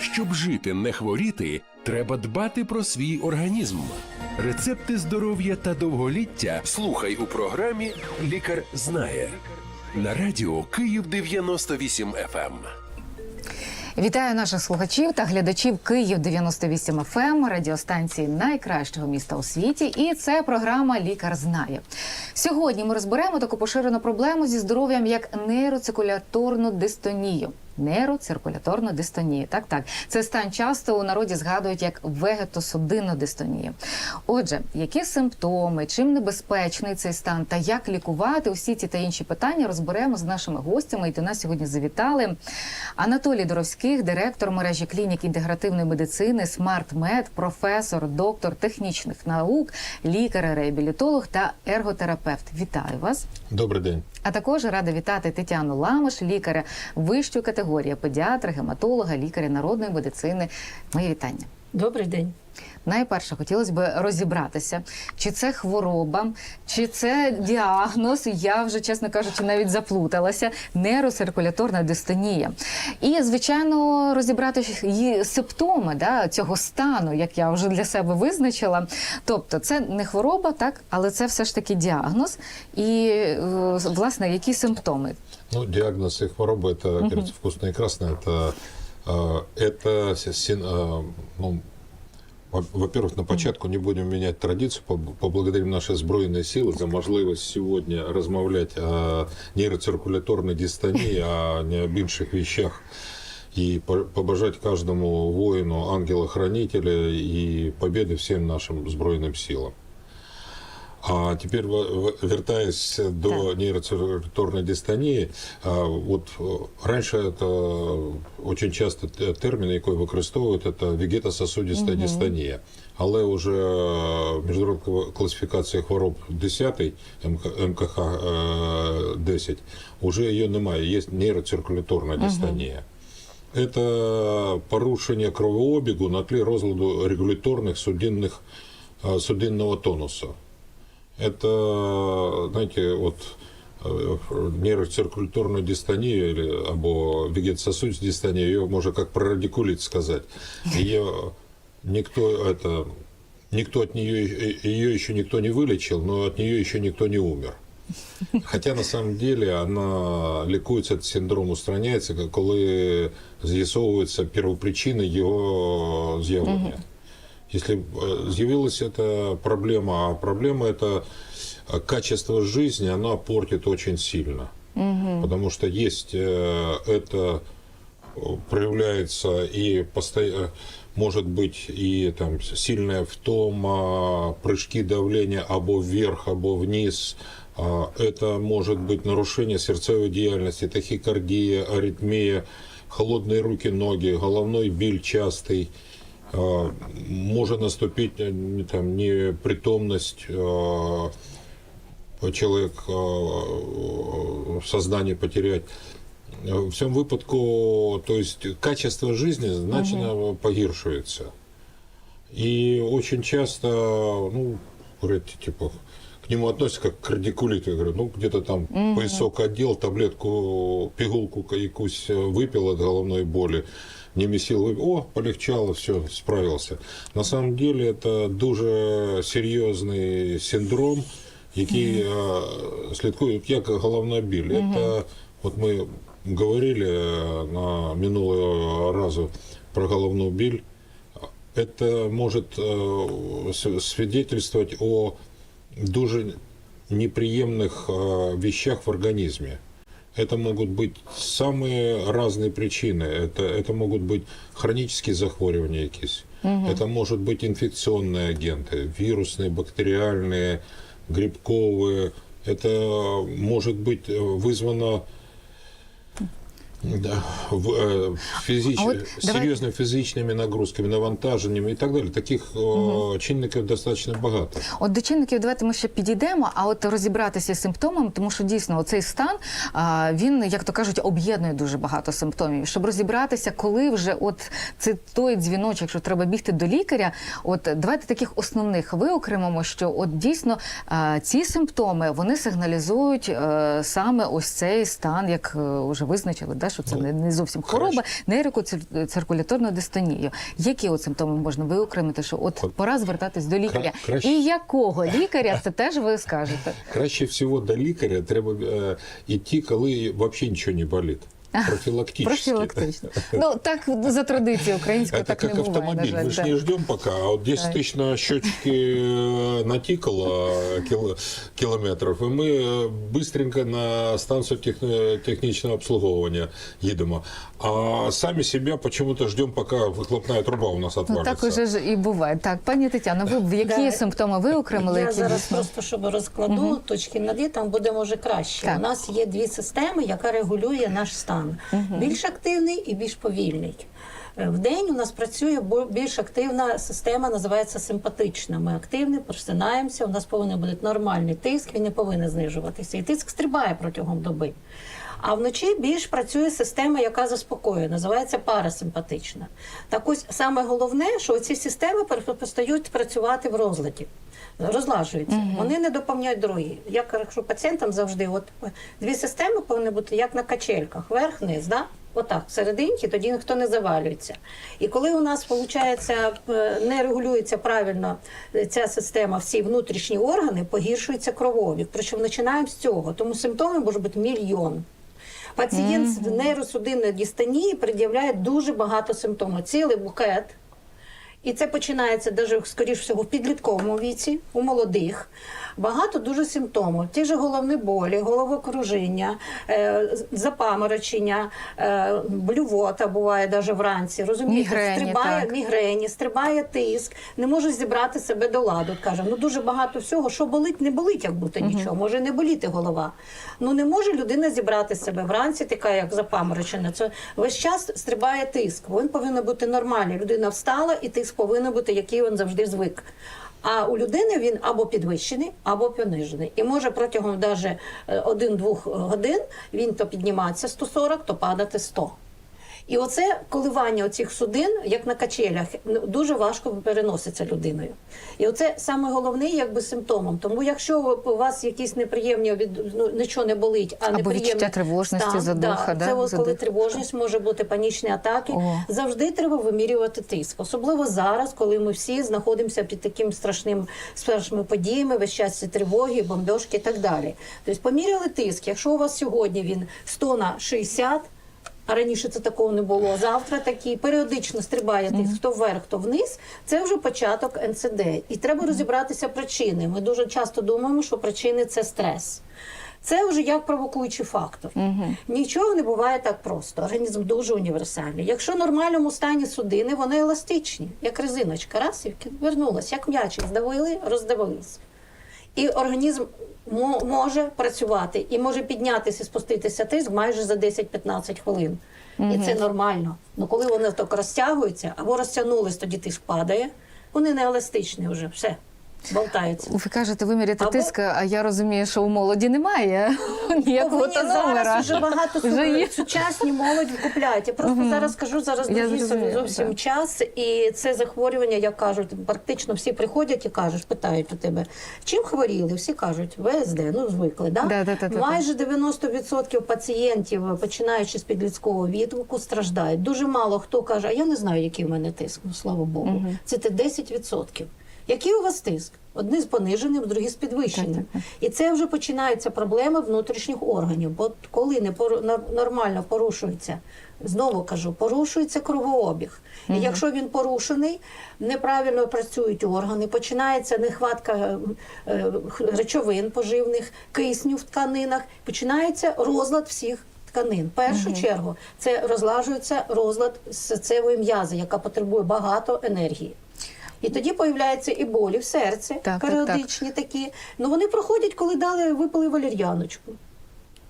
Щоб жити, не хворіти, треба дбати про свій організм. Рецепти здоров'я та довголіття слухай у програмі Лікар знає на радіо Київ 98 FM. Вітаю наших слухачів та глядачів Київ 98 FM, радіостанції найкращого міста у світі. І це програма Лікар знає. Сьогодні ми розберемо таку поширену проблему зі здоров'ям як нейроциркуляторну дистонію. Нейроциркуляторну дистонію. Так, так. Це стан часто у народі згадують як вегетосудинну дистонію. Отже, які симптоми, чим небезпечний цей стан та як лікувати усі ці та інші питання розберемо з нашими гостями. І до нас сьогодні завітали Анатолій Доровських, директор мережі клінік інтегративної медицини, SmartMed, професор, доктор технічних наук, лікар-реабілітолог та ерготерапевт. Вітаю вас! Добрий день. А також рада вітати Тетяну Ламаш, лікаря вищої категорії, педіатра, гематолога, лікаря народної медицини. Моє вітання. Добрий день. Найперше хотілося б розібратися, чи це хвороба, чи це діагноз. Я вже, чесно кажучи, навіть заплуталася. Нейроциркуляторна дистонія. І, звичайно, розібрати її симптоми да, цього стану, як я вже для себе визначила. Тобто, це не хвороба, так, але це все ж таки діагноз. І е, власне, які симптоми? Ну, диагноз и хвороба как говорится, вкусно и красно. Это, э, это син- э, ну, во- во-первых, на початку не будем менять традицию, поб- поблагодарим наши збройные силы за можливість сьогодні розмовляти о нейроциркуляторной дистонии, о не об інших вещах. И по- побажать каждому воину, ангела-хранителя и победы всем нашим збройным силам. А теперь, в- в- вертаясь до нейроциркуляторной дистонии, а, вот э, раньше это очень часто те- термін, який використовують, це вегетососудиста дистонія. Але вже міжнародна класифікація хвороб 10 МК- МКХ е, 10, уже її немає, є нейроциркуляторна дистонія. Это порушення кровообігу на тлі розладу регуляторних судинних, е, судинного тонуса. Это, знаете, вот э, нейроциркуляторную дистонию или, або вегетососудистую дистонию, ее можно как прорадикулит сказать. Ее никто это никто от нее ее еще никто не вылечил, но от нее еще никто не умер. Хотя на самом деле она лікується, этот синдром устраняється, коли з'ясовуються первопричини його з'явлення. Если э, з'явилась эта проблема, а проблема это э, качество жизни, она портит очень сильно. Потому что есть э, это проявляется и постоянно может быть и там сильная втома, прыжки давления або вверх, або вниз. А, Это может быть нарушение сердцевой деятельности, тахикардия, аритмия, холодные руки, ноги, головной биль частый. А, Может наступить э, не- там непритомность, а, человек а, сознание потерять. В всем випадку, то есть качество жизни значно погіршується. И очень часто, ну, говорят, типа, к нему относятся как к радикулиту. Я говорю, ну, где-то там поясок отдел, таблетку, пигулку якусь выпил от головной боли, не месил, выпил, о, полегчало, все, справился. На самом деле это дуже серйозний синдром, який е, слідкує, як головна біль. Это, вот мы говорили е, на минулого разу про головну біль, это может э, с- свидетельствовать о дуже неприемных э, вещах в организме. Это могут быть самые разные причины. Это, это могут быть хронические захворювания якісь. Это может быть инфекционные агенты, вирусные, бактериальные, грибковые. Это может быть э, вызвано Да, в, е, фізич... А от давай- фізичними нагрузками, навантаженнями і так далі. Таких о, чинників достатньо багато. От до чинників давайте ми ще підійдемо, а от розібратися з симптомами, тому що дійсно цей стан він, як то кажуть, об'єднує дуже багато симптомів. Щоб розібратися, коли вже от це той дзвіночок, що треба бігти до лікаря. От давайте таких основних виокремимо, що от дійсно ці симптоми вони сигналізують е, саме ось цей стан, як е, вже визначили, да, да, що це не, не зовсім хвороба, нейроциркуляторну дистонію. Які от симптоми можна виокремити, що от пора звертатись до лікаря? краще. І якого лікаря це теж ви скажете? Краще всього до лікаря треба е, йти, коли взагалі нічого не болить. Профілактично. Профілактично. Ну так за традицією українською Это так как не буває. На автомобиль. жаль, Мы же так. не ждем пока. А вот 10 Так. тысяч на счетчике э, натикало кил- километров, и мы э, быстренько на станцию техни- технічного обслуговування їдемо. А сами себя почему-то ждем, пока выхлопная труба у нас Ну, отвалится. так уже ж і буває. Так, пані Тетяно, ви в які Да. симптоми ви окремили? Я які зараз дійсно? просто щоб розкладу точки над «і», там буде може краще. Так. У нас є дві системи, яка регулює наш стан: більш активний і більш повільний. Е, В день у нас працює більш активна система, називається симпатична. Ми активні, просинаємося. У нас повинен бути нормальний тиск, він не повинен знижуватися. І тиск стрибає протягом доби. А вночі більш працює система, яка заспокоює, називається парасимпатична. Так ось саме головне, що ці системи перестають працювати в розладі. Розлажуються, вони не доповняють другі. Я кажу пацієнтам завжди, от дві системи повинні бути як на качельках, верх-низ, да? Отак, серединки, тоді ніхто не завалюється. І коли у нас виходить, не регулюється правильно е, ця система, всі внутрішні органи, погіршується кровообіг. Причому починаємо з цього. Тому симптомів може бути мільйон. Пацієнт з нейросудинної дистонії пред'являє дуже багато симптомів, цілий букет. І це починається даже, скоріш всього, в підлітковому віці, у молодих. Багато дуже симптомів. Ті ж головні болі, головокружіння, е, запаморочення, е, блювота буває навіть вранці. Розумієте, Мігрені, стрибає так. мігрені, стрибає тиск, не може зібрати себе до ладу. Каже, ну дуже багато всього, що болить, не болить, як будто нічого. Може не боліти голова. Ну не може людина зібрати себе вранці, така як запаморочена. Це весь час стрибає тиск. Він повинен бути нормальний. Людина встала, і тиск повинен бути, який він завжди звик. А у людини він або підвищений, або понижений. І може протягом навіть 1-2 годин він то підніматися 140, то падати 100. І оце коливання оцих судин, як на качелях, ну, дуже важко переноситься людиною. І оце саме головне, якби симптомом. Тому якщо у вас якісь неприємні від ну, нічого не болить, а Або відчуття тривожності, стан, задуха, да, це от коли тривожність може бути панічні атаки. О. Завжди треба вимірювати тиск, особливо зараз, коли ми всі знаходимося під таким страшним страшними подіями, весь час ці тривоги, бомбьошки і так далі. Тобто поміряли тиск. Якщо у вас сьогодні він 100 на 60, а раніше це такого не було. Завтра такий періодично стрибає тиск, то вверх, то вниз. Це вже початок НЦД. І треба розібратися причини. Ми дуже часто думаємо, що причини це стрес. Це вже як провокуючий фактор. Нічого не буває так просто. Організм дуже універсальний. Якщо в нормальному стані судини, вони еластичні, як резиночка. Раз і вернулась, як м'ячик, здавили, роздавились. І організм мо- може працювати і може піднятися і спуститися тиск майже за 10-15 хвилин. І це нормально. Ну коли вони так розтягуються або розтягнулись, тоді тиск падає. Вони не еластичні вже, все, болтаються. Ви кажете, виміряти Або- тиск, а я розумію, що у молоді немає ніякого Повинні тазомера. зараз вже багато сучасні молодь купляють. Я просто зараз кажу, зараз другий зовсім час, і це захворювання, як кажуть, практично всі приходять і кажуть, питають у тебе, чим хворіли? Всі кажуть, ВСД, ну звикли. Да? Майже 90% пацієнтів, починаючи з підліткового відгуку, страждають. Дуже мало хто каже, а я не знаю, який в мене тиск, ну слава Богу. Це те 10%. Який у вас тиск? Одні з пониженим, другі з підвищеним. І це вже починаються проблеми внутрішніх органів. Бо коли не пору- нормально порушується, знову кажу, порушується кровообіг. І якщо він порушений, неправильно працюють органи, починається нехватка е, е, речовин поживних, кисню в тканинах, починається розлад всіх. Тканин. В першу чергу це розлажується розлад серцевої м'язи, яка потребує багато енергії. І тоді появляються і болі в серці, Так, так, періодичні такі. Ну вони проходять, коли дали випили валір'яночку.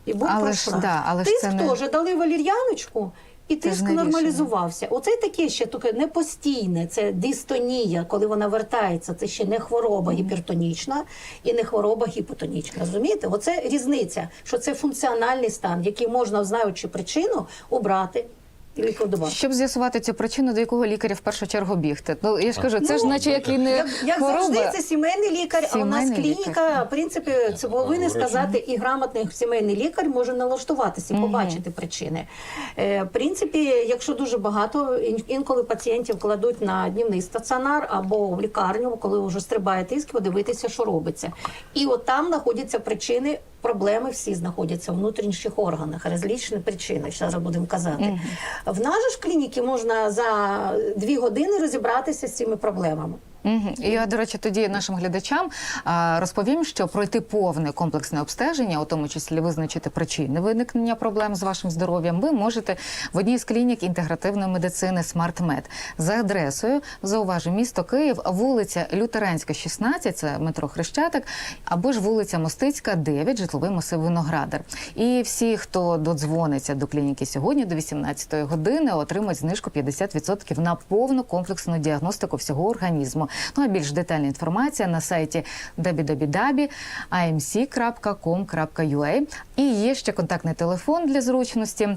І боль Але ж, да, але тиск це не- дали валір'яночку, і тиск нормалізувався. Оце таке ще таке не постійне, це дистонія, коли вона вертається. Це ще не хвороба гіпертонічна і не хвороба гіпотонічна. Розумієте? Оце різниця, що це функціональний стан, який можна, знаючи причину, обрати. Щоб з'ясувати цю причину, до якого лікаря в першу чергу бігти. Ну я ж кажу, це ж Ну, наче як і не Як, як хвороба. завжди, це сімейний лікар, а у нас клініка, лікар. в принципі, це повинен сказати і грамотний сімейний лікар може налаштуватися, і побачити причини. Е, в принципі, якщо дуже багато, інколи пацієнтів кладуть на днівний стаціонар або в лікарню, коли вже стрибає тиск, подивитися, що робиться. І от там знаходяться причини. Проблеми всі знаходяться в внутрішніх органах, розлічні причини. Зараз будемо казати. В нашій ж клініці можна за дві години розібратися з цими проблемами. І я, до речі, тоді нашим глядачам розповім, що пройти повне комплексне обстеження, у тому числі визначити причини виникнення проблем з вашим здоров'ям, ви можете в одній з клінік інтегративної медицини SmartMed за адресою зауважу місто Київ, вулиця Лютеранська, 16, це метро Хрещатик, або ж вулиця Мостицька, 9, житловий масив Виноградар. І всі, хто додзвониться до клініки сьогодні до 18 години, отримають знижку 50% на повну комплексну діагностику всього організму. Ну а більш детальна інформація на сайті www.imc.com.ua. І є ще контактний телефон для зручності.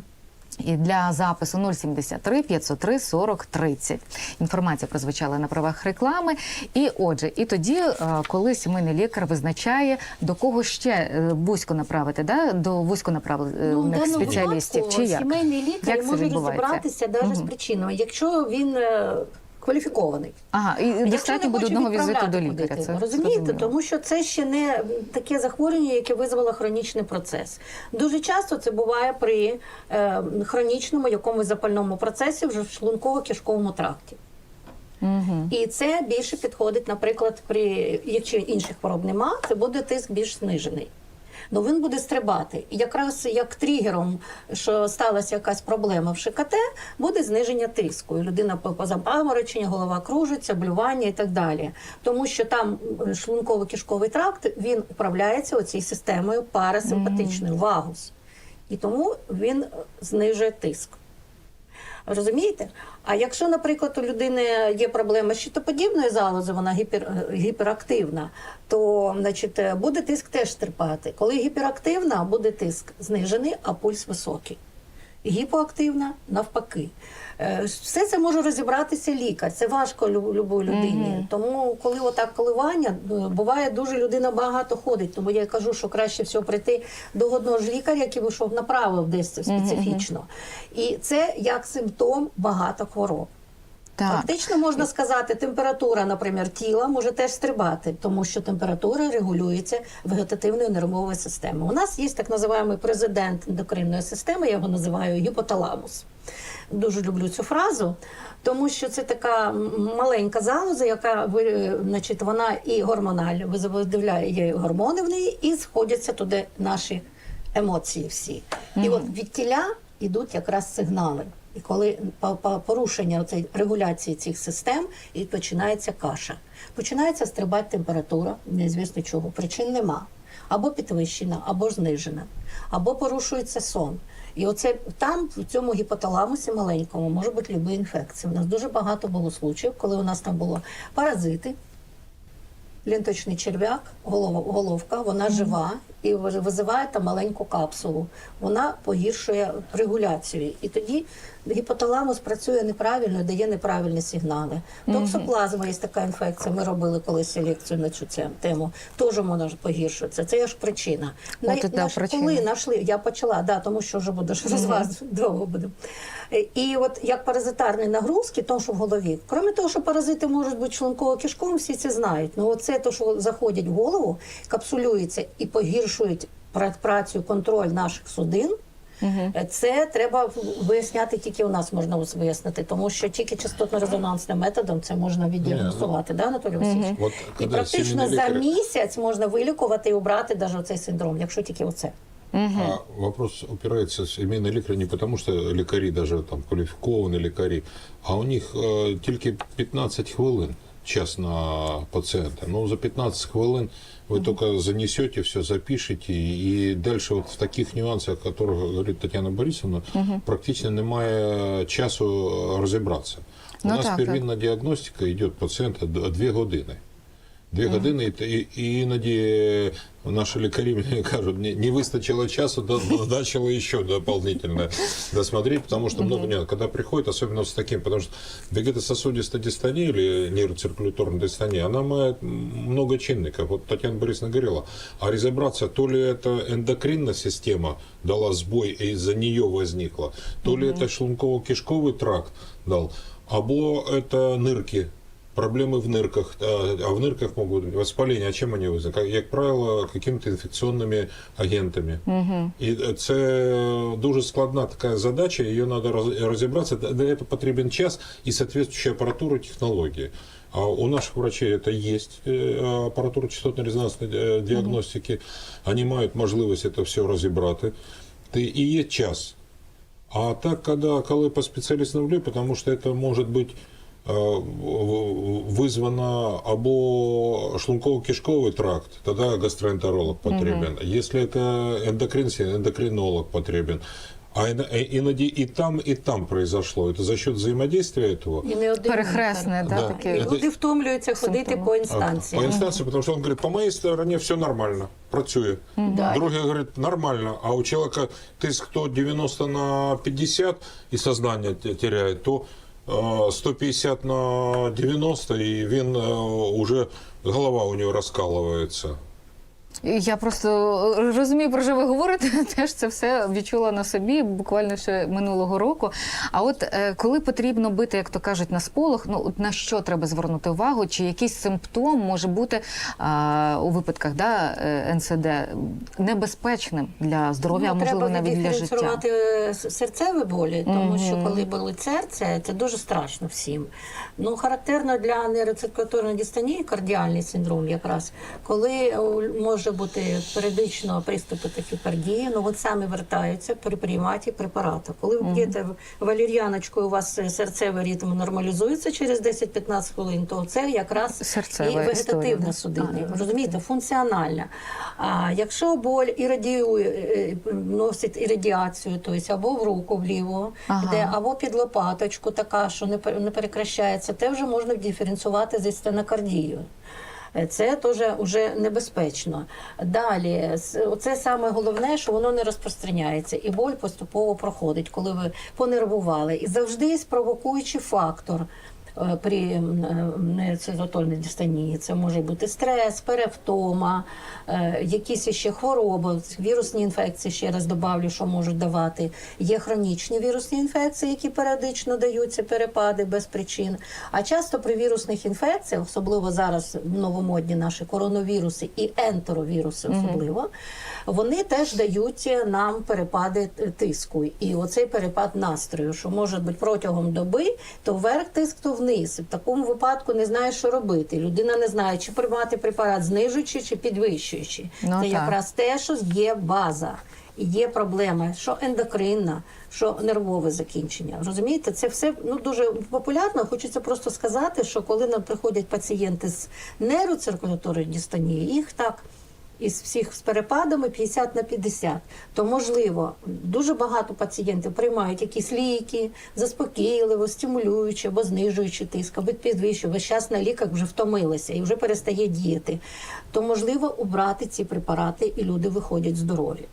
І для запису 073 503 40 30. Інформація прозвучала на правах реклами. І отже, і тоді, е, коли сімейний лікар визначає, до кого ще е, вузько направити, да? до вузько направлених Ну, спеціалістів. випадку Чи як? сімейний лікар Як може розібратися навіть з причиною, якщо він е, кваліфікований. Ага, і Якщо достатньо буде одного візиту до лікаря. куди Це розумієте, зрозуміло. тому що це ще не таке захворювання, яке визвало хронічний процес. Дуже часто це буває при е, хронічному якомусь запальному процесі вже в шлунково-кишковому тракті. Мгм. І це більше підходить, наприклад, при якщо інших хвороб нема, це буде тиск більш знижений. Ну він буде стрибати. І якраз як тригером, що сталася якась проблема в ШКТ, буде зниження тиску. І людина по- позапаморочення, голова кружиться, блювання і так далі. Тому що там шлунково-кишковий тракт він управляється оцією системою парасимпатичною, вагус. І тому він е, знижує тиск. Розумієте? А якщо, наприклад, у людини є проблема з щитоподібної залози, вона гіпер, гіперактивна, то значить, буде тиск теж терпати. Коли гіперактивна, буде тиск знижений, а пульс високий. Гіпоактивна навпаки. Е, Все це може розібратися лікар. Це важко лю- любої людині. Тому, коли отак коливання, е, буває дуже людина багато ходить. Тому я кажу, що краще всього прийти до одного ж лікаря, який вийшов направив десь специфічно. І це як симптом багато хвороб. Так. Фактично можна сказати, температура, наприклад, тіла може теж стрибати, тому що температура регулюється вегетативною нервовою системою. У нас є так називаємо президент ендокринної системи, я його називаю гіпоталамус. Дуже люблю цю фразу, тому що це така маленька залоза, яка ви- значить, вона і гормональна, виділяє є гормони в неї, і сходяться туди наші емоції всі. І от від тіля йдуть якраз сигнали. І коли по- по- порушення регуляції цих систем, і починається каша. Починається стрибати температура, неізвісно чого, причин нема. Або підвищена, або знижена, або порушується сон. І оце там, в цьому гіпоталамусі маленькому, може бути люба інфекція. У нас дуже багато було случаїв, коли у нас там було паразити, ленточний черв'як, головка, вона жива і ви- визиває там маленьку капсулу. Вона погіршує регуляцію. І тоді гіпоталамус працює неправильно, дає неправильні сигнали. Токсоплазма є така інфекція. Ми робили колись селекцію на цю тему. Теж вона ж погіршується. Це є ж причина. На- та наш- причина. коли знайшли, я почала, да, тому що вже будеш розваз довго буде. Е, І от як паразитарні нагрузки, то що в голові, крім того, що паразити можуть бути шлунково-кишковим, всі це знають. Ну оце то, що заходять в голову, капсулюється і погіршують пра- працю, контроль наших судин. Е, Це треба виясняти тільки у нас можна вияснити, тому що тільки частотно-резонансним методом це можна віддіагностувати, да, Анатолій Васильович? І практично за місяць можна вилікувати і убрати навіть цей синдром, якщо тільки оце. А вопрос упирается в семейный лікар не потому, что лікарі, даже там кваліфіковані лікарі, а у них е, тільки 15 хвилин час на пациента. Ну, за 15 хвилин вы только занесете все, запишете, и дальше вот в таких нюансах, о которых говорит Татьяна Борисовна, практично немає часу розібратися. У Ну нас так, так. идет діагностика йде пацієнта 2 години. Дві години, і, і, і іноді наші лікарі мені кажуть, не, не вистачило часу, до- назначили ще дополнительно досмотреть, потому что много нет. Когда приходит, особенно с таким, потому что вегетососудистая дистония или нейроциркуляторная дистония, она имеет много чинников. Вот Татьяна Борисовна говорила, а разобраться, то ли это эндокринная система дала сбой, и из-за нее возникла, то ли это шлунково-кишковый тракт дал, або это нырки, Проблемы в нирках, а а в нирках могут быть воспалення. А чим вони визнають? Як правило, якими-то інфекційними агентами. І це дуже складна така задача, її треба розібратися. Для цього потрібен час і соответствующая апаратура технології. А у наших врачей это есть э, апаратура частотно-резонансной э, диагностики. Они мають можливість це все розібрати. Ти- І є час. А так, когда, коли по спеціалістам влі, потому что это может быть э, в- вызвано або шлунково-кишковый тракт, тогда гастроэнтеролог потребен. Если это эндокрин, эндокринолог потребен. А ино- э, иноді и там, и там произошло. Это за счет взаимодействия этого. І не один Перехресне, да, Да. таке. Це- Люди втомлюються ходити Симптоми. по А, інстанції. По інстанції, тому що він говорить, по моїй стороні все нормально, працює. Да. Другий говорить, нормально, а у чоловіка тиск то 90 на 50 і сознання те- теряє, то е, 150 на 90 і він е, уже голова у нього розкалується. Я просто розумію, про що ви говорите. Теж це все відчула на собі буквально ще минулого року. А от е, коли потрібно бити, як то кажуть, на сполох, ну от на що треба звернути увагу? Чи якийсь симптом може бути а, у випадках да, е, НСД небезпечним для здоров'я, а Ну, можливо треба навіть для життя? віддиференціювати е, серцеві болі, тому що коли болить серце, це дуже страшно всім. Ну, характерно для нейроциркуляторної дистонії, кардіальний синдром якраз, коли о, може бути періодично приступи тахікардії, ну от самі вертаються при прийматі препарату. Коли ви п'єте валір'яночкою, у вас е, серцевий ритм нормалізується через 10-15 хвилин, то це якраз Серцева і вегетативна да? Розумієте, функціональна. А якщо боль іррадіює, е, е, носить іррадіацію, тобто або в руку вліво, Ага. де, або під лопаточку така, що не, не перекращається, те вже можна диференціювати зі стенокардією. Це теж вже небезпечно. Далі, це саме головне, що воно не розпространяється, і боль поступово проходить, коли ви понервували. І завжди спровокуючий фактор при м, е, нецизотольній дистонії. Це може бути стрес, перевтома, е, якісь ще хвороби, вірусні інфекції, ще раз добавлю, що можуть давати. Є хронічні вірусні інфекції, які періодично даються перепади без причин. А часто при вірусних інфекціях, особливо зараз новомодні наші коронавіруси і ентеровіруси, особливо, вони теж дають нам перепади тиску. І оцей перепад настрою, що може бути протягом доби, то вверх тиск, то вниз. І в такому випадку не знає, що робити. Людина не знає, чи приймати препарат знижуючи чи підвищуючи. Ну, Це так. якраз те, що є база. І є проблема, що ендокринна, що нервове закінчення. Розумієте, це все ну дуже популярно. Хочеться просто сказати, що коли нам приходять пацієнти з нейроциркуляторної дистонії, їх так із всіх з перепадами 50 на 50, то можливо дуже багато пацієнтів приймають якісь ліки, заспокійливо, стимулюючи або знижуючи тиск, або підвищуючи. Весь час на ліках вже втомилися і вже перестає діяти. То можливо убрати ці препарати, і люди виходять здорові.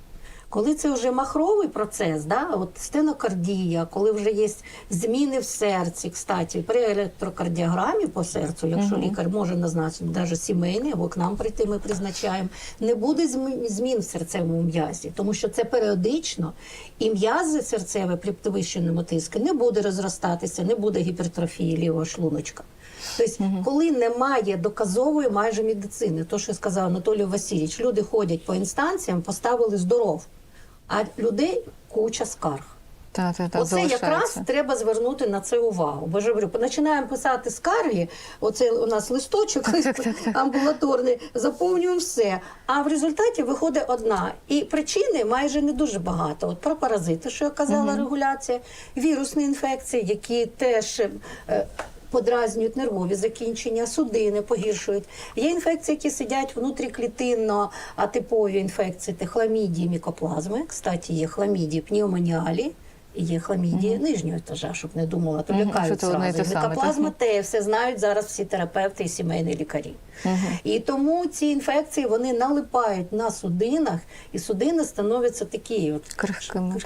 Коли це вже махровий процес, да, от стенокардія, коли вже є зміни в серці, кстати, при електрокардіограмі по серцю, якщо лікар може назначити навіть сімейний, або к нам прийти, ми призначаємо, не буде змі- змін в серцевому м'язі, тому що це періодично, і м'язи серцеве при підвищеному тиску не буде розростатися, не буде гіпертрофії лівого шлуночка. Тобто, коли немає доказової майже медицини, то що сказав Анатолій Васильович, люди ходять по інстанціям, поставили здоров, а людей куча скарг. Та, та, та, Оце якраз треба звернути на це увагу. Бо ж говорю, починаємо писати скарги. Оце у нас листочок Так, так, так, так. амбулаторний, заповнюємо все. А в результаті виходить одна. І причини майже не дуже багато. От про паразити, що я казала, регуляція, вірусні інфекції, які теж. е, Подразнюють нервові закінчення, судини погіршують. Є інфекції, які сидять внутріклітинно, атипові інфекції, це хламідії, мікоплазми. Кстати, є хламідії, пневмоніалі, є хламідії нижнього етажа, щоб не думала, то лякають одне і зразу. те Мікоплазма те, все знають зараз всі терапевти і сімейні лікарі. І тому ці інфекції вони налипають на судинах, і судини становляться такі от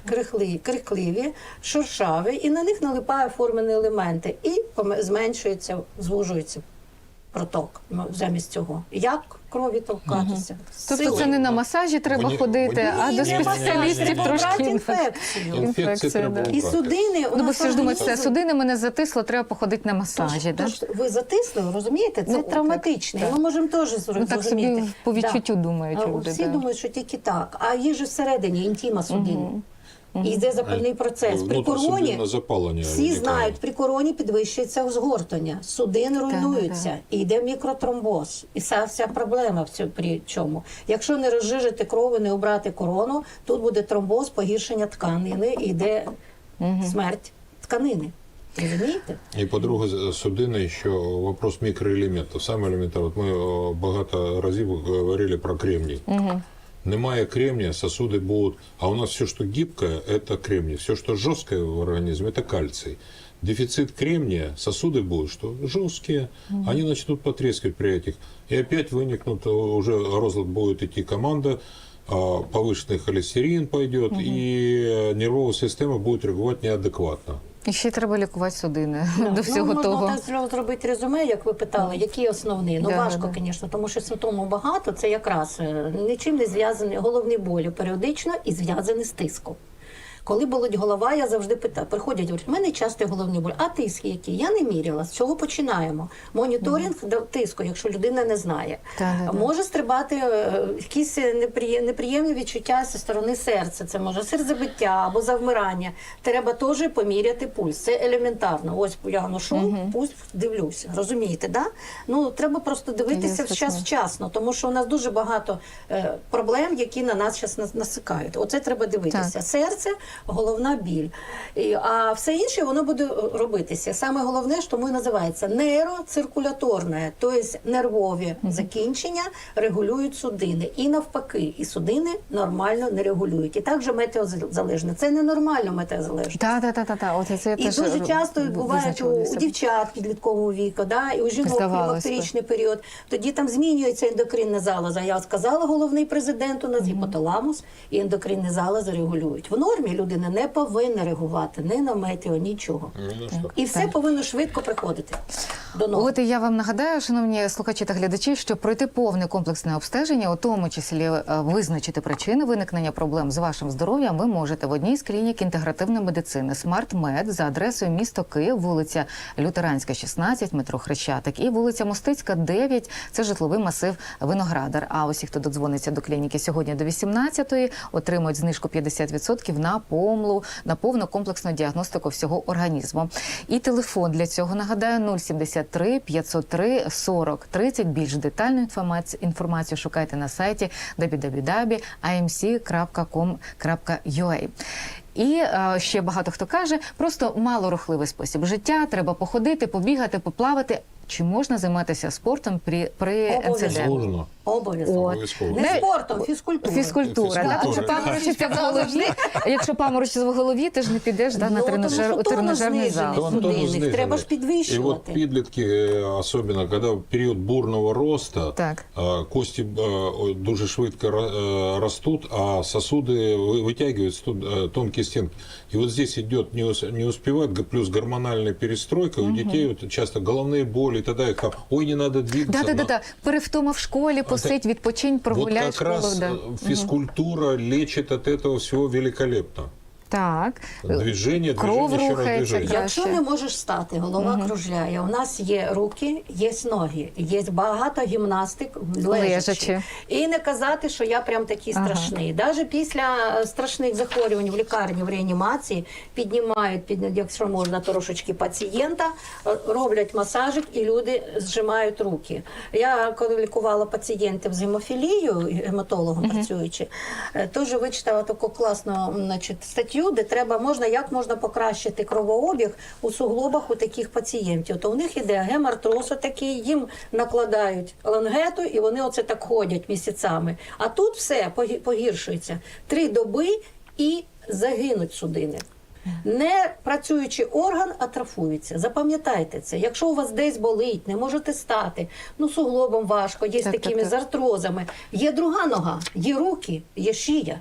крихливі, крихливі, шершаві, і на них налипають формені елементи, і зменшується, звужується проток ну, замість цього. Як крові толкатися? Тобто Сили. це не на масажі треба Мені- ходити, мені- а Ні, до не спеціалістів трошки брати інфекцію. Інфекція, треба да. І судини у Ну, бо нас всі ж думають, все, організм- судини мене затисло, треба походити на Тож, масажі. да? тож ви затисли, розумієте? Це Ну, так, травматичне. так. Ми можемо теж зрозуміти. Ну, так собі по відчуттю думають А люди, Всі да. думають, що тільки так. А є ж всередині інтіма судини. І йде запальний процес. При короні всі знають, при короні підвищується згортання, судини руйнуються, і йде мікротромбоз. І вся, вся проблема в цьому при чому. Якщо не розжижити кров і не обрати корону, тут буде тромбоз, погіршення тканини, і йде смерть тканини. Розумієте? І по-друге, судини, ще вопрос мікроелементів. Саме елементарно, от ми багато разів говорили про кремній. Немає кремния, сосуды будут... А у нас все, что гибкое, это кремний. Все, что жесткое в организме, это кальций. Дефицит кремния, сосуды будут, что жесткие, они начнут потрескивать при этих. И опять выникнут, э, уже розлад будет идти команда, а, повышенный холестерин пойдет, и э, нервовая система будет реагировать неадекватно. І ще треба лікувати судини до ну, всього можна того. так зро- зробити резюме, як ви питали, які основні. Ну Да, важко, да, звісно, тому що симптомів багато. Це якраз е, нічим не зв'язані головні болі періодично і зв'язані з тиском. Коли болить голова, я завжди питаю, приходять, говорять, в мене часто головні болі. А тиск який? Я не міряла. З чого починаємо? Моніторинг до тиску, якщо людина не знає. Так-так-так. Може стрибати е, якісь неприє- неприємні відчуття зі сторони серця. Це може серцебиття або завмирання. Треба теж поміряти пульс. Це елементарно. Ось я ношу, пульс дивлюся. Розумієте, да? Ну треба просто дивитися Ясно. вчас вчасно, тому що у нас дуже багато е, проблем, які на нас зараз насикають. Оце треба дивитися. Так. Серце, головна біль. А все інше воно буде робитися. Саме головне, що тому і називається нейроциркуляторне, тобто нервові закінчення регулюють судини. І навпаки, і судини нормально не регулюють. І також метеозалежне. Це ненормально метеозалежне. Так, так, так, так, так. От це я І дуже е, часто в- буває у, у дівчат підліткового віку, да, і у жінок клімактеричний період. Тоді там змінюється ендокринна залоза. Я сказала головний президент у нас гіпоталамус і ендокринні залози регулюють. В нормі людина не повинна реагувати ні на метео, нічого. На что. І все повинно швидко приходити до норми. От і я вам нагадаю, шановні слухачі та глядачі, що пройти повне комплексне обстеження, у тому числі е, визначити причини виникнення проблем з вашим здоров'ям, ви можете в одній з клінік інтегративної медицини «Смарт-Мед» за адресою місто Київ, вулиця Лютеранська, 16, метро Хрещатик, і вулиця Мостицька, 9, це житловий масив Виноградар. А усі, хто додзвониться до клініки сьогодні до 18-ї, отримують знижку 50% на помлу, на повну комплексну діагностику всього організму. І телефон для цього нагадаю 073 503 40 30. Більш детальну інформацію, інформацію шукайте на сайті www.imc.com.ua. І е, ще багато хто каже, просто малорухливий спосіб життя. Треба походити, побігати, поплавати. Чи можна займатися спортом при, при Обов'язково. НЦД? Сложно. Обов'язково. Обов'язково. Не Не- спортом, фізкультурою. Фізкультура, Фізкультура. да? тому що Так. паморочиться в голові. А якщо паморочиться в голові, ти ж не підеш да, на Ну, тому тренажер, що у тонус тренажерний знижений. зал. Да, он тоже Судинник. сниженный. Треба ж підвищувати. И вот підлітки, э, особенно когда в период бурного роста, Так. а, кости э, дуже швидко ра- э, растут, а сосуды вы- вытягиваются, тут э, тонкие стенки. И вот здесь идет, не, ус- не успевает, г- плюс гормональная перестройка, у детей вот часто головные боли, и тогда их там, ой, не надо двигаться. Да, да, да, на- да. Перевтома в школі, посидь, відпочинь, прогуляй Вот как раз да. физкультура угу. лечит от этого всего великолепно. Так. Движение, Кров движение, еще раз рухається, движение. Якщо не можеш стати, голова кружляє. У нас є руки, є ноги, є багато гімнастик лежачи. Лежачи. І не казати, що я прям такий Ага. страшний. Навіть після е, страшних захворювань в лікарні в реанімації піднімають, під, якщо можна, трошечки пацієнта, е, роблять масажик і люди зжимають руки. Я коли лікувала пацієнтів з гемофілією, гематологом працюючи, е, теж вичитала таку класну значить, статтю, де треба можна, як можна покращити кровообіг у суглобах у таких пацієнтів. То у них іде гемартроз такий, їм накладають лангету, і вони оце так ходять місяцями. А тут все погі- погіршується. Три доби і загинуть судини. Не працюючий орган атрофується. Запам'ятайте це. Якщо у вас десь болить, не можете стати, ну суглобом важко, є з Так, так, такими так. з артрозами. Є друга нога, є руки, є шия.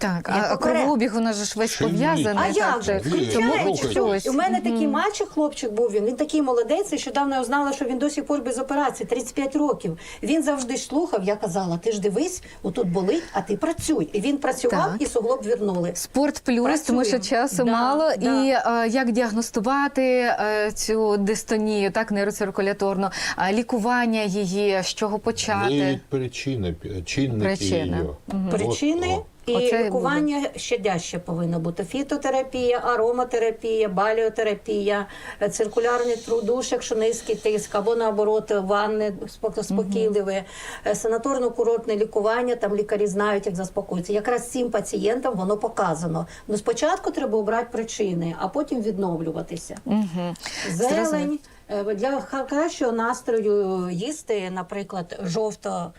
Так, Я а поперед. кровообіг у нас же ж весь Шийник. пов'язаний. А так, як же? так. Ні, Тому ну, Включається. щось. У мене такий мальчик, хлопчик був він. Він такий молодець. Нещодавно я знала, що він до сих пор без операції, 35 років. Він завжди ж слухав. Я казала: ти ж дивись, отут болить, а ти працюй. І він працював, Так. і суглоб вернули. Спорт плюс, тому що Працюємо. часу Да, мало. да. І е, як діагностувати е, цю дистонію, так нейроциркуляторну, а лікування її, з чого почати? Выявить причины, пи- чинники Причины. ее. Причини Вот, і Оце лікування щадяще повинно бути: фітотерапія, ароматерапія, баліотерапія, е, циркулярний трудуш, якщо низький тиск, або наоборот, ванни спокійливі, е, санаторно-курортне лікування. Там лікарі знають, як заспокоїтися. Якраз цим пацієнтам воно показано. Ну спочатку треба обрати причини, а потім відновлюватися. Угу. Зелень е, для кращого настрою їсти, наприклад, жовто.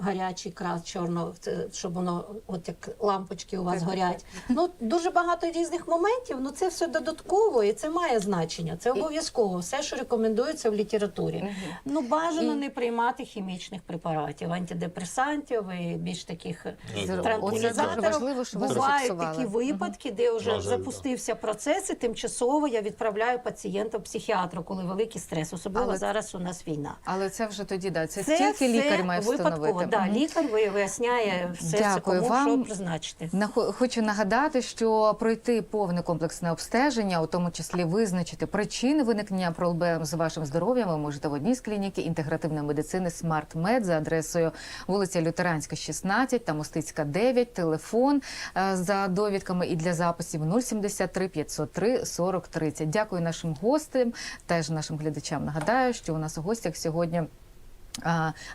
Гарячий крас, чорно, це, щоб воно, от як лампочки у вас горять. Ну дуже багато різних моментів. Ну це все додатково і це має значення. Це обов'язково. Все, що рекомендується в літературі. Ну бажано не приймати хімічних препаратів, антидепресантів і більш таких е, транквілізаторів. Бувають такі випадки, де вже запустився процес, і тимчасово я відправляю пацієнта в психіатру, коли великий стрес. Особливо Але- зараз у нас війна. Але це вже тоді да. Це, Це тільки лікар має випадково. Встановити. Да, лікар виясняє все Дякую кому вам. що призначити. Хочу нагадати, що пройти повне комплексне обстеження, у тому числі визначити причини виникнення проблем з вашим здоров'ям, ви можете в одній з клініки інтегративної медицини SmartMed за адресою вулиця Лютеранська, 16 та Мостицька, 9. Телефон е, за довідками і для записів 073 503 40 30. Дякую нашим гостям, теж нашим глядачам. Нагадаю, що у нас у гостях сьогодні.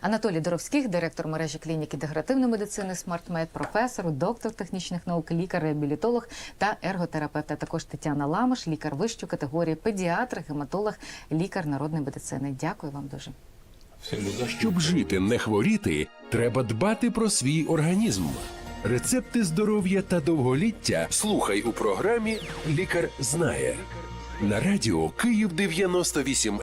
Анатолій Доровських, директор мережі клініки інтегративної медицини «Смартмед», професор, доктор технічних наук, лікар-реабілітолог та ерготерапевт. А також Тетяна Ламаш, лікар вищої категорії, педіатр, гематолог, лікар народної медицини. Дякую вам дуже. Щоб жити, не хворіти, треба дбати про свій організм. Рецепти здоров'я та довголіття слухай у програмі Лікар знає на радіо Київ 98